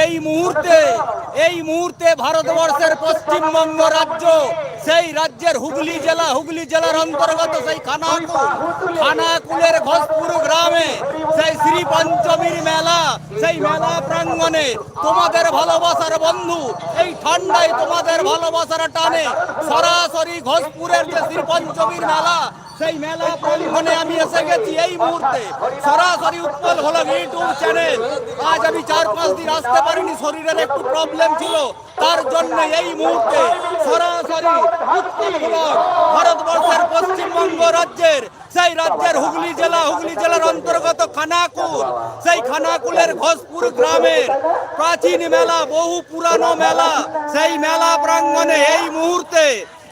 এই মুহূর্তে এই মুহূর্তে ভারতবর্ষের পশ্চিমবঙ্গ রাজ্য, সেই রাজ্যের হুগলি জেলা, হুগলি জেলার অন্তর্গত সেই খানাকুল, খানাকুলের ঘোষপুর গ্রামে সেই শ্রী পঞ্চমীর মেলা, সেই মেলা প্রাঙ্গণে তোমাদের ভালোবাসার বন্ধু, এই ঠান্ডায় তোমাদের ভালোবাসার টানে সরাসরি ঘোষপুরের যে শ্রী পঞ্চমীর মেলা সেই মেলা প্রাঙ্গণে আমি এসে গেছি এই মুহূর্তে। সরাসরি উৎপল হলো ইউটিউব চ্যানেল। আজ আমি চার পাঁচ দিন আসতে পারিনি, শরীরের একটু প্রবলেম ছিল। তার জন্য এই মুহূর্তে সরাসরি উৎপল হলো ভারতবর্ষের পশ্চিমবঙ্গ রাজ্যের। সেই রাজ্যের হুগলি জেলা, হুগলি জেলার অন্তর্গত খানাকুল। সেই খানাকুলের ঘোষপুর গ্রামের প্রাচীন মেলা, বহু পুরানো মেলা। সেই মেলা প্রাঙ্গণে এই মুহূর্তে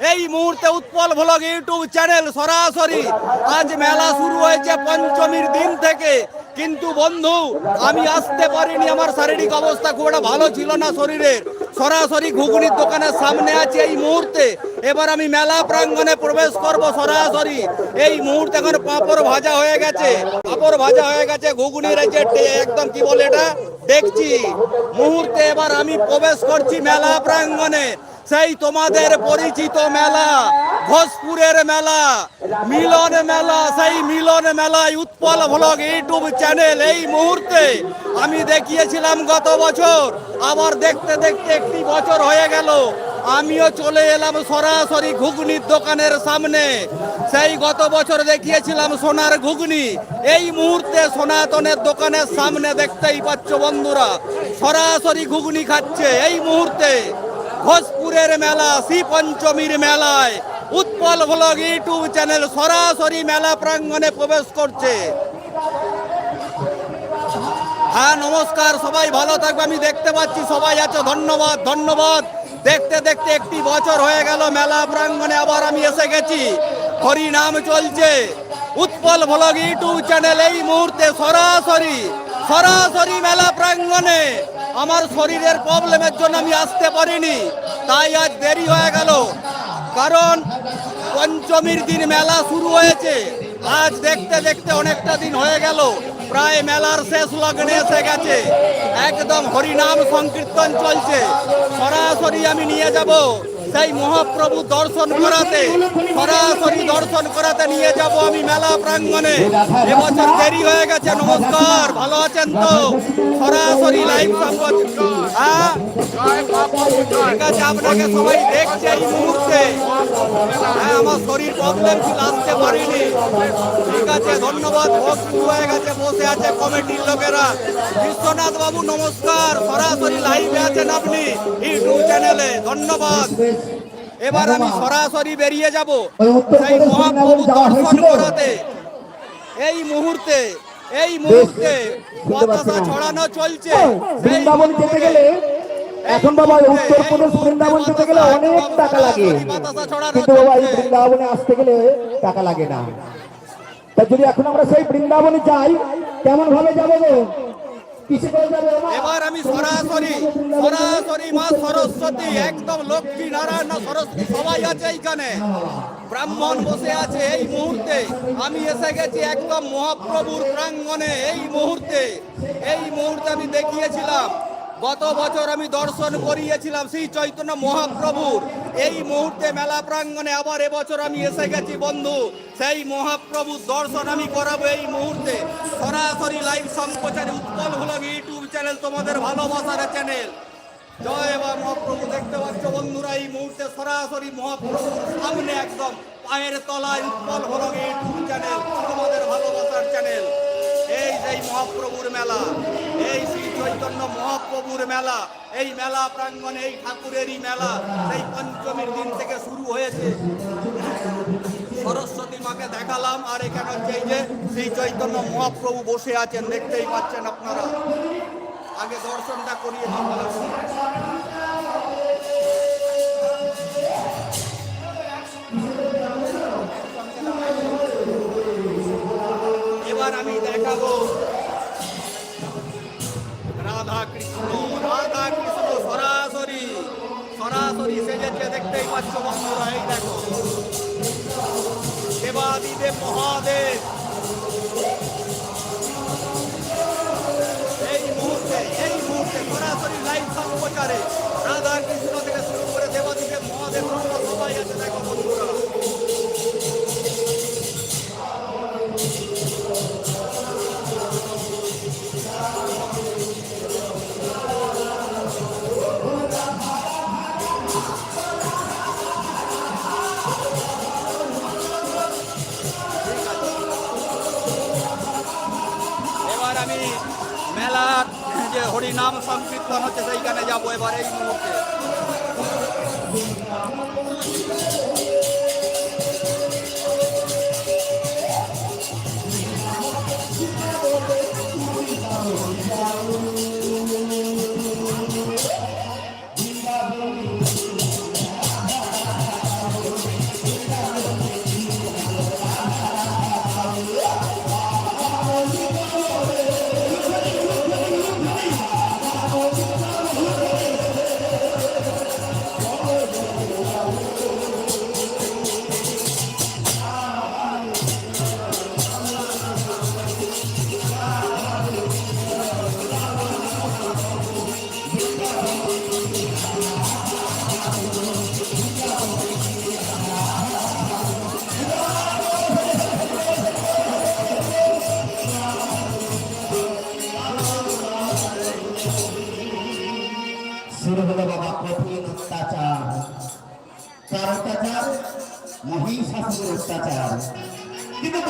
এই মুহূর্তে উৎপল ভ্লগ ইউটিউব চ্যানেল সরাসরি। আজ মেলা শুরু হয়েছে পঞ্চমীর দিন থেকে। কিন্তু বন্ধু, আমি আসতে পারিনি। আমার শারীরিক অবস্থা খুব একটা ভালো ছিল না শরীরের। সরাসরি ঘুগনির দোকানের সামনে আছে এই মুহূর্তে। এবার আমি মেলা প্রাঙ্গণে প্রবেশ করব সরাসরি। এই মুহূর্তে এখন পাঁপড় ভাজা হয়ে গেছে। পাঁপড় ভাজা হয়ে গেছে। ঘুগনির একদম কি বলে এটা? দেখছি। মুহূর্তে এবার আমি প্রবেশ করছি মেলা প্রাঙ্গণে। সেই তোমাদের পরিচিত মেলা, ঘোষপুরের মেলা, মিলন মেলা, সেই মিলন মেলায় উৎপল ভ্লগ ইউটিউব চ্যানেল এই মুহূর্তে আমি দেখিয়েছিলাম গত বছর। আবার দেখতে দেখতে একটি বছর হয়ে গেল। আমিও চলে এলাম সরাসরি ঘুগনির দোকানের সামনে। সেই গত বছর দেখিয়েছিলাম সোনার ঘুগনি। এই মুহূর্তে সনাতনের দোকানের সামনে দেখতেই পাচ্ছ বন্ধুরা, সরাসরি ঘুগনি খাচ্ছে। এই মুহূর্তে ঘোষপুরের মেলা, শ্রী পঞ্চমীর মেলায়। উৎপল ব্লগ ইউটিউব চ্যানেল সরাসরি মেলা প্রাঙ্গণে প্রবেশ করছে। হ্যাঁ নমস্কার, সবাই ভালো থাকবে, আমি দেখতে পাচ্ছি সবাই আছে, ধন্যবাদ ধন্যবাদ। দেখতে দেখতে একটি বছর হয়ে গেল মেলা প্রাঙ্গণে, আবার আমি এসে গেছি। হরি নাম চলছে। উৎপল ভ্লগ ইউটিউব চ্যানেল এই মুহূর্তে সরাসরি সরাসরি মেলা প্রাঙ্গণে। আমার শরীরের প্রবলেমের জন্য আমি আসতে পারিনি, তাই আজ দেরি হয়ে গেল। কারণ পঞ্চমীর দিন মেলা শুরু হয়েছে। আজ দেখতে দেখতে অনেকটা দিন হয়ে গেল। প্রায় মেলার শেষ লগ্নে এসে গেছে। একদম হরিনাম সংকীর্তন চলছে। সরাসরি আমি নিয়ে যাব। সেই মহাপ্রভু দর্শন করাতে, সরাসরি দর্শন করাতে নিয়ে যাব আমি মেলা প্রাঙ্গণে। এবছর দেরি হয়ে গেছে, নমস্কার, ভালো আছেন তো? সরাসরি লাইভ সংবাদ। হ্যাঁ? ঠিক আছে, আপনাকে সবাই দেখছে এই মুহূর্তে। হ্যাঁ আমার শরীর প্রবলেম ছিল, আসতে পারিনি। ঠিক আছে, ধন্যবাদ, ভোগ শুরু হয়ে গেছে, বসে আছে কমিটির লোকেরা। বিশ্বনাথ বাবু নমস্কার, সরাসরি লাইভে আছেন আপনি, ইউটিউব চ্যানেলে ধন্যবাদ। এবার আমি সরাসরি বেরিয়ে যাব সেই মহাপ্রভু দর্শন করাতে। এই মুহূর্তে এই মুহূর্তে পতাকা ছড়ানো চলছে। বৃন্দাবন যেতে গেলে এখন বাবা উত্তরপ্রদেশ বৃন্দাবন যেতে গেলে অনেক টাকা লাগে। কিন্তু বাবা এই বৃন্দাবনে আসতে গেলে টাকা লাগে না। তা যদি এখন আমরা সেই বৃন্দাবনে যাই কেমন ভাবে যাব গো? এবার আমি সরাসরি সরাসরি মা সরস্বতী, একদম লক্ষ্মী নারায়ণ না সরস্বতী, সবাই আছে এইখানে। ব্রাহ্মণ বসে আছে এই মুহূর্তে। আমি এসে গেছি একদম মহাপ্রভুর প্রাঙ্গণে এই মুহূর্তে। এই মুহূর্তে আমি দেখিয়েছিলাম গত বছর আমি দর্শন করিয়েছিলাম শ্রী চৈতন্য মহাপ্রভুর। এই মুহূর্তে মেলা প্রাঙ্গণে আবার এবছর আমি এসে গেছি, বন্ধু। সেই মহাপ্রভুর দর্শন আমি করাবো এই মুহূর্তে। সরাসরি লাইভ সম্প্রচারে উৎপল হলো ইউটিউব চ্যানেল, তোমাদের ভালোবাসার চ্যানেল। জয় বা মহাপ্রভু, দেখতে পাচ্ছ বন্ধুরা, এই মুহূর্তে সরাসরি মহাপ্রভুর সামনে একদম পায়ের তলায় উৎপল হলো ইউটিউব চ্যানেল, তোমাদের ভালোবাসার চ্যানেল। এই সেই মহাপ্রভুর মেলা, এই শ্রী চৈতন্য মহাপ্রভুর মেলা, এই মেলা প্রাঙ্গণে এই ঠাকুরেরই মেলা, সেই পঞ্চমীর দিন থেকে শুরু হয়েছে। সরস্বতী মাকে দেখালাম, আর এখানে হচ্ছে এই যে শ্রী চৈতন্য মহাপ্রভু বসে আছেন, দেখতেই পাচ্ছেন আপনারা। আগে দর্শনটা করিয়ে রাধা কৃষ্ণ দেবাদিদেব মহাদেব। এই মুহূর্তে এই মুহূর্তে সরাসরি লাইভ সম্প্রচারে রাধা কৃষ্ণ থেকে শুরু করে দেবাদিদেব মহাদেব সবাই আছে, দেখো বন্ধুরা। এবার এই মুহূর্তে।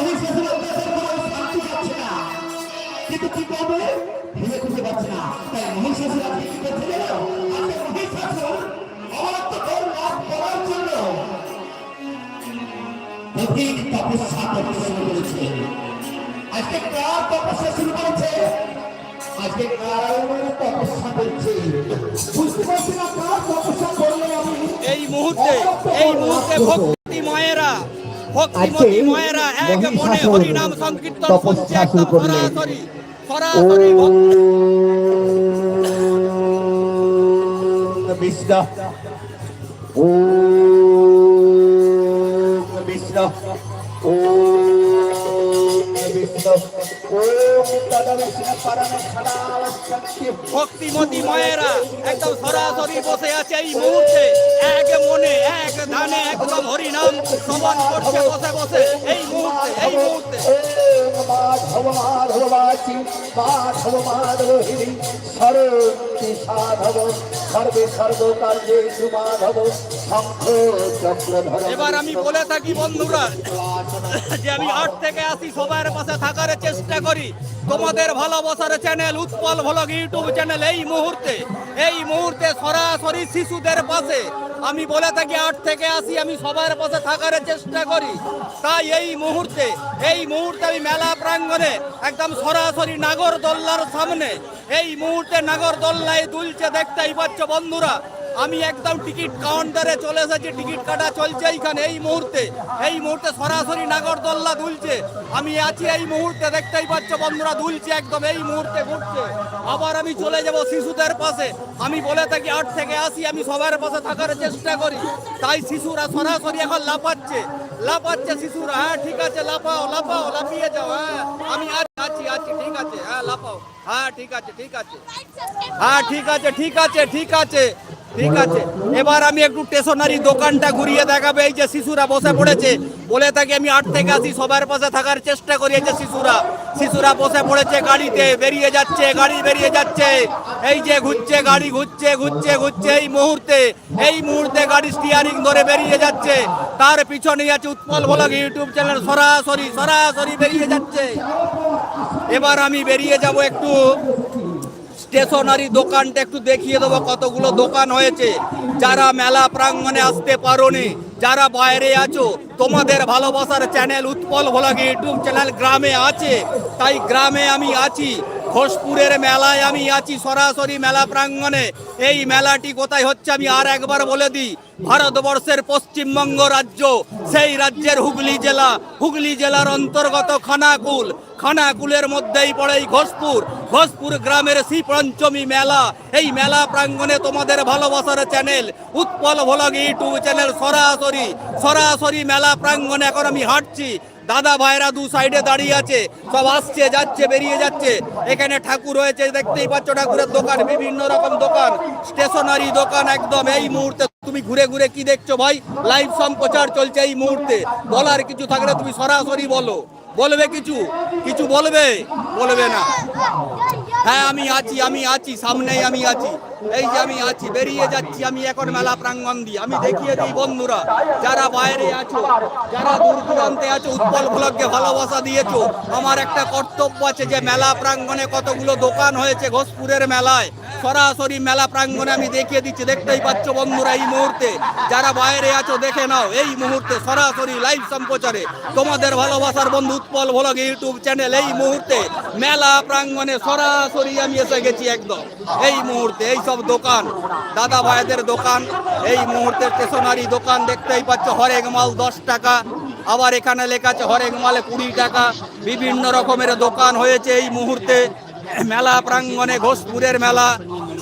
কিন্তু মহিষাসুরের অত্যাচার কোনো শান্তি পাচ্ছে না। কিন্তু কি করবে? ভেবে খুঁজে পাচ্ছে না। তাই মহিষাসুর আজকে কি করছে জানো? আজকে মহিষাসুর অমরত্ব লাভ করার জন্য কঠিন তপস্যা করতে শুরু করেছে। আজকে কার তপস্যা শুরু করেছে? আজকে নারায়ণের তপস্যা করছে? বুঝতে পারছি না কার তপস্যা করলে আমি এই মুহূর্তে এই মুহূর্তে ভক্তি মায়েরা আজকে মহিষাসুর তপস্যা শুরু করলেন। ও বিষ্ণু। ও বিষ্ণু। ও ভক্তিমতী মায়েরা একদম সরাসরি বসে আছে এই মুহূর্তে। এক মনে, এক ধানে, একদম হরিনাম। শ্রবণ করছে, বসে বসে। এই এবার আমি বলে থাকি, বন্ধুরা, যে আমি আট থেকে আসি, সবার পাশে থাকার চেষ্টা করি। তোমাদের ভালোবাসার channel Utpal vlog YouTube channel এই মুহূর্তে এই মুহূর্তে সরাসরি শিশুদের পাশে। আমি বলে থাকি, আট থেকে আসি, আমি সবার পাশে থাকার চেষ্টা করি। তাই এই মুহূর্তে এই মুহূর্তে আমি মেলা প্রাঙ্গণে একদম সরাসরি নাগরদোল্লার সামনে, এই মুহূর্তে নাগরদোল্লায় দুলছে দেখতেই পাচ্ছ বন্ধুরা। আমি একদম টিকিট কাউন্টারে চলে এসেছি, টিকিট কাটা চলছে এইখানে, এই মুহূর্তে। এই মুহূর্তে সরাসরি নাগরদোল্লা দুলছে। আমি আছি এই মুহূর্তে, দেখতেই পাচ্ছ বন্ধুরা, দুলছে একদম, এই মুহূর্তে ঘুরছে। আবার আমি চলে যাব শিশুদের পাশে। আমি বলে থাকি, আট থেকে আসি আমি সবার পাশে থাকার চেষ্টা করি। তাই শিশুরা সরাসরি এখন লাফাচ্ছে। লাফাচ্ছে শিশুরা হ্যাঁ ঠিক আছে, লাফাও লাফাও, লাফিয়ে যাও হ্যাঁ। আমি আছি আছি, ঠিক আছে হ্যাঁ লাফাও। হ্যাঁ ঠিক আছে ঠিক আছে। হ্যাঁ ঠিক আছে ঠিক আছে ঠিক আছে। ঠিক আছে। এবার আমি একটু স্টেশনারি দোকানটা ঘুরিয়ে দেখাবো। এই যে শিশুরা বসে পড়েছে, বলে থাকি আমি আট থেকে আসি সবার পাশে থাকার চেষ্টা করি এই যে শিশুরা। শিশুরা বসে পড়েছে গাড়িতে, বেরিয়ে যাচ্ছে, গাড়ি বেরিয়ে যাচ্ছে। এই যে ঘুরছে, গাড়ি ঘুরছে ঘুরছে ঘুরছে এই মুহূর্তে। এই মুহূর্তে গাড়ি স্টিয়ারিং ধরে বেরিয়ে যাচ্ছে। তার পিছনে আছে উৎপল ভলক ইউটিউব চ্যানেল। সরাসরি সরাসরি বেরিয়ে যাচ্ছে। এবার আমি বেরিয়ে যাব একটু স্টেশনারি দোকানটা একটু দেখিয়ে দেবো, কতগুলো দোকান হয়েছে। যারা মেলা প্রাঙ্গণে আসতে পারোনি, যারা বাইরে আছো, তোমাদের ভালোবাসার channel Utpal vlog YouTube channel গ্রামে আছে। তাই গ্রামে আমি আছি। ঘোষপুরের মেলায় আমি আছি সরাসরি মেলা প্রাঙ্গণে। এই মেলাটি কোথায় হচ্ছে আমি আর একবার বলে দিই। ভারতবর্ষের পশ্চিমবঙ্গ রাজ্য, সেই রাজ্যের হুগলি জেলা। হুগলি জেলার অন্তর্গত খানাকুল। খানাকুলের মধ্যেই পড়ে এই ঘোষপুর। ঘোষপুর গ্রামের শ্রী পঞ্চমী মেলা। এই মেলা প্রাঙ্গণে তোমাদের ভালোবাসার channel Utpal vlog YouTube channel সরাসরি। সরাসরি মেলা প্রাঙ্গণে এখন আমি হাঁটছি। দাদা ভাইরা দু সাইডে দাঁড়িয়ে আছে, সব আসছে, যাচ্ছে, বেরিয়ে যাচ্ছে। এখানে ঠাকুর হয়েছে দেখতেই পাচ্ছ ঠাকুরের দোকান, বিভিন্ন রকম দোকান স্টেশনারি দোকান একদম। এই মুহূর্তে তুমি ঘুরে ঘুরে কি দেখছ ভাই? লাইভ সম্প্রচার চলছে এই মুহূর্তে। বলার কিছু থাকলে তুমি সরাসরি বলো। বলবে কিছু? কিছু বলবে? বলবে না। হ্যাঁ আমি আছি আমি আছি, সামনেই আমি আছি। এই যে আমি আছি, বেরিয়ে যাচ্ছি আমি এখন মেলা প্রাঙ্গণ দিয়ে। আমি দেখিয়ে দিই বন্ধুরা, যারা বাইরে আছো, যারা দূর দূরান্তে আছো, উৎপল ব্লগকে ভালোবাসা দিয়েছ, আমার একটা কর্তব্য আছে যে মেলা প্রাঙ্গণে কতগুলো দোকান হয়েছে ঘোষপুরের মেলায়, সরাসরি মেলা প্রাঙ্গণে আমি দেখিয়ে দিচ্ছি। দেখতেই পাচ্ছ বন্ধুরা এই মুহূর্তে, যারা বাইরে আছো, দেখে নাও, এই মুহূর্তে সরাসরি লাইভ সম্প্রচারে তোমাদের ভালোবাসার বন্ধু উৎপল ভ্লগ ইউটিউব চ্যানেল, এই মুহূর্তে মেলা প্রাঙ্গণে সরাসরি আমি এসে গেছি একদম। এই মুহূর্তে এই সব দোকান, দাদা ভাইদের দোকান, এই মুহূর্তে স্টেশনারি দোকান দেখতেই পাচ্ছ, হরেক মাল দশ টাকা। আবার এখানে লেখা আছে, হরেক মালে কুড়ি টাকা। বিভিন্ন রকমের দোকান হয়েছে এই মুহূর্তে। মেলা প্রাঙ্গণে ঘোষপুরের মেলা,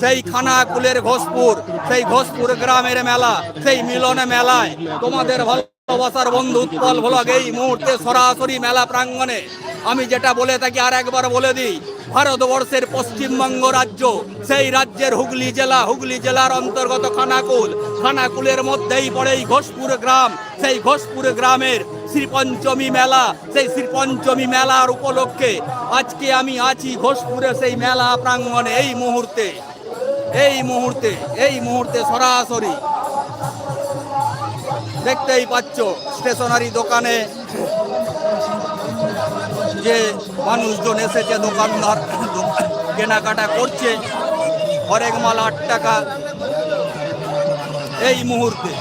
সেই খানাকুলের ঘোষপুর, সেই ঘোষপুর গ্রামের মেলা, সেই মিলনে মেলায়। তোমাদের ভালোবাসার বন্ধু উৎপল ভ্লগ এই মুহূর্তে সরাসরি মেলা প্রাঙ্গণে। আমি যেটা বলে থাকি আর একবার বলে দিই, ভারতবর্ষের পশ্চিমবঙ্গ রাজ্য, সেই রাজ্যের হুগলি জেলা, হুগলি জেলার অন্তর্গত খানাকুল। খানাকুলের মধ্যেই পড়ে এই ঘোষপুর গ্রাম। সেই ঘোষপুর গ্রামের শ্রীপঞ্চমী মেলা, সেই শ্রীপঞ্চমী মেলার উপলক্ষে আজকে আমি আছি ঘোষপুরে সেই মেলা প্রাঙ্গণে। এই মুহূর্তে এই মুহূর্তে এই মুহূর্তে সরাসরি দেখতেই পাচ্ছ স্টেশনারি দোকানে যে মানুষজন এসেছে, দোকানদার কেনাকাটা করছে। হরেক মাল আট টাকা এই মুহূর্তে।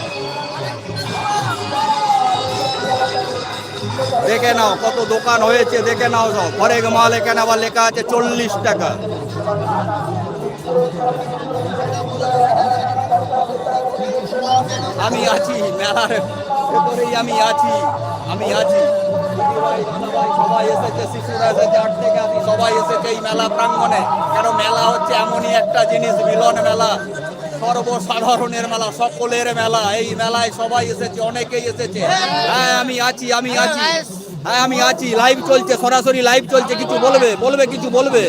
দেখে নাও কত দোকান হয়েছে, দেখে নাও সব। হরেক মাল এখানে আবার লেখা আছে চল্লিশ টাকা। আমি আছি, মেলার ভেতরেই আমি আছি আমি আছি। সবাই এসেছে, শিশুরা এসেছে, আট থেকে আমি সবাই এসেছে এই মেলা প্রাঙ্গণে। কেন মেলা হচ্ছে এমনই একটা জিনিস, মিলন মেলা, সর্বসাধারণের মেলা, সকলের মেলা। এই মেলায় সবাই এসেছে, অনেকেই এসেছে। হ্যাঁ আমি আছি আমি আছি। হ্যাঁ আমি আছি লাইভ চলছে সরাসরি লাইভ চলছে কিছু বলবে বলবে কিছু বলবে।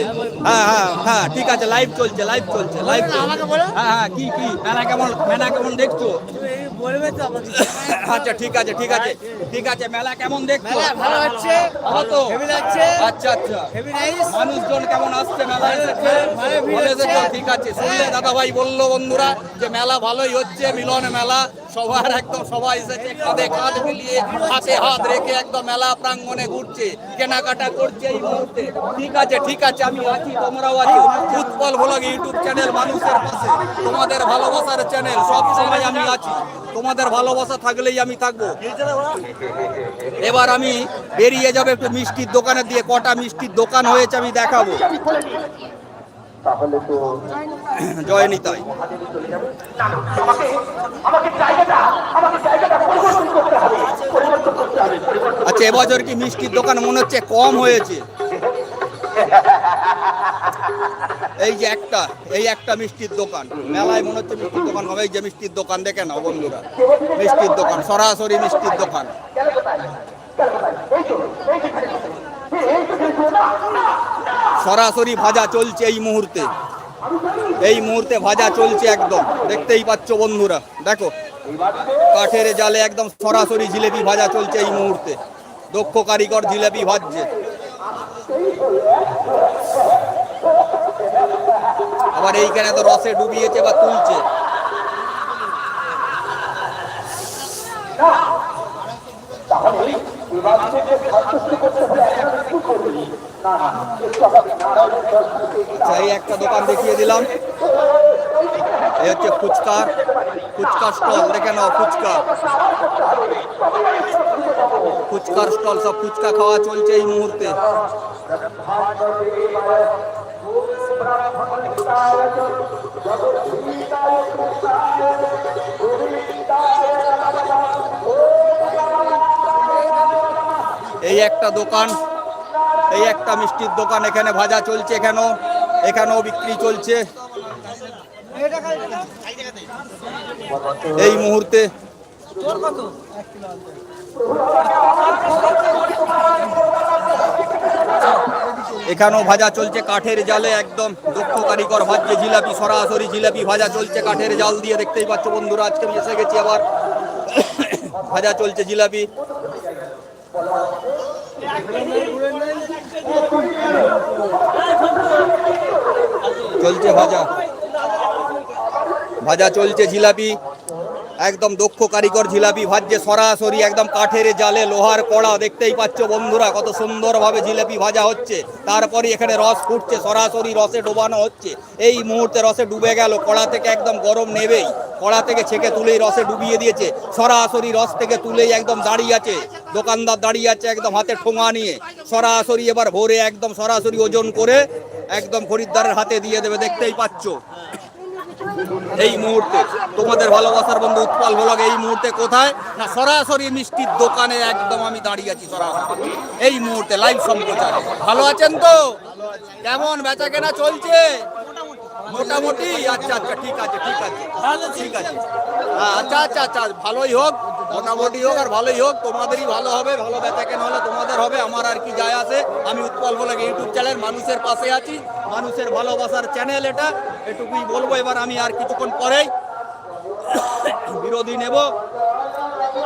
হ্যাঁ হ্যাঁ হ্যাঁ ঠিক আছে লাইভ চলছে লাইভ চলছে লাইভ হ্যাঁ হ্যাঁ কি কি মেলা কেমন মেলা কেমন দেখছ? আচ্ছা ঠিক আছে ঠিক আছে ঠিক আছে মেলা কেমন দেখছ? ভালো হচ্ছে ভালো তো? হেভি লাগছে। আচ্ছা আচ্ছা। হেভি নাইস মানুষজন কেমন আসছে মেলা। ঠিক আছে শুনলে দাদা ভাই বলল বন্ধুরা যে মেলা ভালোই হচ্ছে মিলন মেলা। সবার একদম সবাই এসেছে, কাঁধে কাঁধ মিলিয়ে হাতে হাত রেখে একদম মেলা প্রাঙ্গণে ঘুরছে, কেনাকাটা করছে এই মুহূর্তে। ঠিক আছে ঠিক আছে, আমি আছি, তোমরাও আছো। উৎপল ভ্লগ ইউটিউব চ্যানেল মানুষের পাশে। তোমাদের ভালোবাসার চ্যানেল, সব সময় আমি আছি। তোমাদের ভালোবাসা থাকলেই আমি থাকব। এবার আমি বেরিয়ে যাব একটু মিষ্টির দোকানে দিয়ে কটা মিষ্টির দোকান হয়েছে আমি দেখাবো। জয় নিতাই। আচ্ছা এবছর কি মিষ্টির দোকান মনে হচ্ছে কম হয়েছে? এই যে একটা, এই একটা মিষ্টির দোকান। মেলায় মনে হচ্ছে মিষ্টির দোকান হবে। এই যে মিষ্টির দোকান, দেখে নাও বন্ধুরা। মিষ্টির দোকান, সরাসরি মিষ্টির দোকান। সরাসরি ভাজা চলছে এই মুহূর্তে। এই মুহূর্তে ভাজা চলছে একদম। দেখতেই পাচ্ছ বন্ধুরা, দেখো। কাঠের জালে একদম সরাসরি জিলেপি ভাজা চলছে এই মুহূর্তে। দক্ষ কারিগর জিলেপি ভাজছে। আবার এইখানে তো রসে ডুবিয়েছে বা তুলছে। আচ্ছা এই একটা দোকান দেখিয়ে দিলাম। এই হচ্ছে ফুচকার ফুচকা স্টল, দেখে নাও ফুচকা। ফুচকার স্টল, সব ফুচকা খাওয়া চলছে এই মুহূর্তে। এই একটা দোকান। এই একটা মিষ্টির দোকান এখানে ভাজা চলছে এখানেও এখানেও বিক্রি চলছে। এই মুহূর্তে এখানেও ভাজা চলছে, কাঠের জালে একদম দক্ষ কারিগর ভাজছে, জিলাপি, সরাসরি জিলাপি ভাজা চলছে, কাঠের জাল দিয়ে দেখতেই পাচ্ছ বন্ধুরা, আজকে এসে গেছি আবার। ভাজা চলছে জিলাপি। চলছে ভাজা। ভাজা চলছে জিলাপি। একদম দক্ষ কারিগর জিলাপি ভাজছে সরাসরি একদম কাঠের জালে, লোহার কড়া, দেখতেই পাচ্ছ বন্ধুরা কত সুন্দরভাবে জিলাপি ভাজা হচ্ছে। তারপরে এখানে রস ফুটছে, সরাসরি রসে ডোবানো হচ্ছে। এই মুহূর্তে রসে ডুবে গেল, কড়া থেকে একদম গরম নেবেই। কড়া থেকে ছেঁকে তুলেই রসে ডুবিয়ে দিয়েছে। সরাসরি রস থেকে তুলেই একদম দাঁড়িয়ে আছে, দোকানদার দাঁড়িয়ে আছে একদম হাতে ঠোঙা নিয়ে। সরাসরি এবার ভোরে একদম সরাসরি ওজন করে একদম খরিদ্দারের হাতে দিয়ে দেবে, দেখতেই পাচ্ছ। এই মুহূর্তে তোমাদের ভালোবাসার বন্ধু উৎপল ভোলক এই মুহূর্তে কোথায়? না, সরাসরি মিষ্টির দোকানে একদম আমি দাঁড়িয়ে আছি সরাসরি। এই মুহূর্তে লাইভ সম্প্রচার। ভালো আছেন তো? কেমন? বেচা কেনা চলছে? মোটামুটি আচ্ছা আচ্ছা ঠিক আছে ঠিক আছে। ঠিক আছে। হ্যাঁ, আচ্ছা আচ্ছা আচ্ছা ভালোই হোক মোটামুটি হোক আর ভালোই হোক তোমাদেরই ভালো হবে ভালো বেচা কেনা হলে তোমাদের হবে আমার আর কি যায় আছে। আমি উৎপল বলে ইউটিউব চ্যানেল মানুষের পাশে আছি মানুষের ভালোবাসার চ্যানেল এটা এটুকুই বলব। এবার আমি আর কিছুক্ষণ পরেই বিরোধী নেব।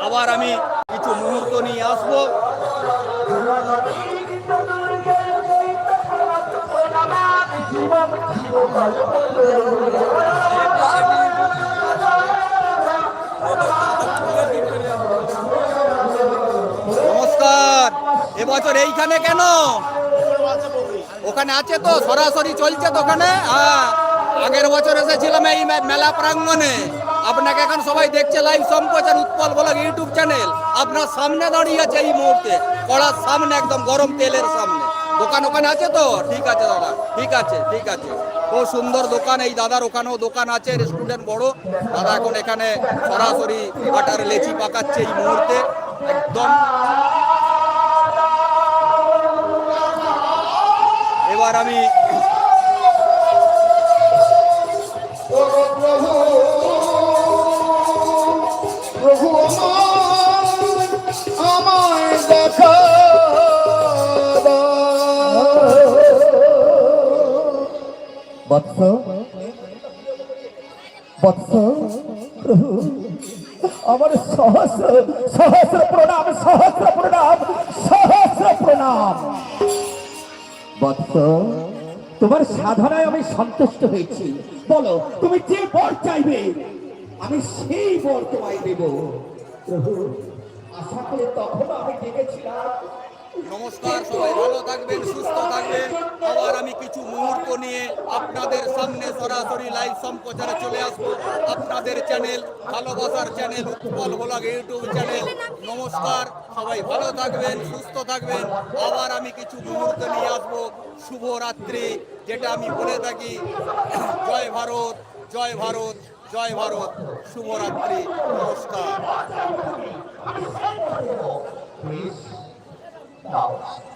আবার আমি কিছু মুহূর্ত নিয়ে আসব। নমস্কার। এবছর এইখানে কেন? ওখানে আছে তো, সরাসরি চলছে তো ওখানে? হ্যাঁ আগের বছর এসেছিলাম এই মেলা প্রাঙ্গণে। আপনাকে এখন সবাই দেখছে লাইভ সম্প্রচার উৎপল বলক ইউটিউব চ্যানেল আপনার সামনে দাঁড়িয়ে আছে এই মুহূর্তে। কড়ার সামনে, একদম গরম তেলের সামনে। দোকান ওখানে আছে তো ঠিক আছে দাদা, ঠিক আছে ঠিক আছে। খুব সুন্দর দোকান এই দাদার, ওখানেও দোকান আছে, রেস্টুরেন্ট বড়। দাদা এখন এখানে সরাসরি বাটার লেচি পাকাচ্ছে এই মুহূর্তে, একদম। এবার আমি বৎস বৎস, আমার সহস্র সহস্র প্রণাম সহস্র প্রণাম সহস্র প্রণাম। বৎস, তোমার সাধনায় আমি সন্তুষ্ট হয়েছি। বলো, তুমি যে বর চাইবে, আমি সেই বর তোমায় দেব। আশা করি তখন আমি ডেকেছিলাম নমস্কার, সবাই ভালো থাকবেন, সুস্থ থাকবেন। আবার আমি কিছু মুহূর্ত নিয়ে আপনাদের সামনে সরাসরি লাইভ সম্প্রচারে চলে আসব। আপনাদের চ্যানেল ভালোবাসার channel Utpal vlog YouTube channel নমস্কার, সবাই ভালো থাকবেন, সুস্থ থাকবেন। আবার আমি কিছু মুহূর্ত নিয়ে আসব। শুভরাত্রি, যেটা আমি বলে থাকি, জয় ভারত জয় ভারত জয় ভারত। শুভরাত্রি, নমস্কার। 到了。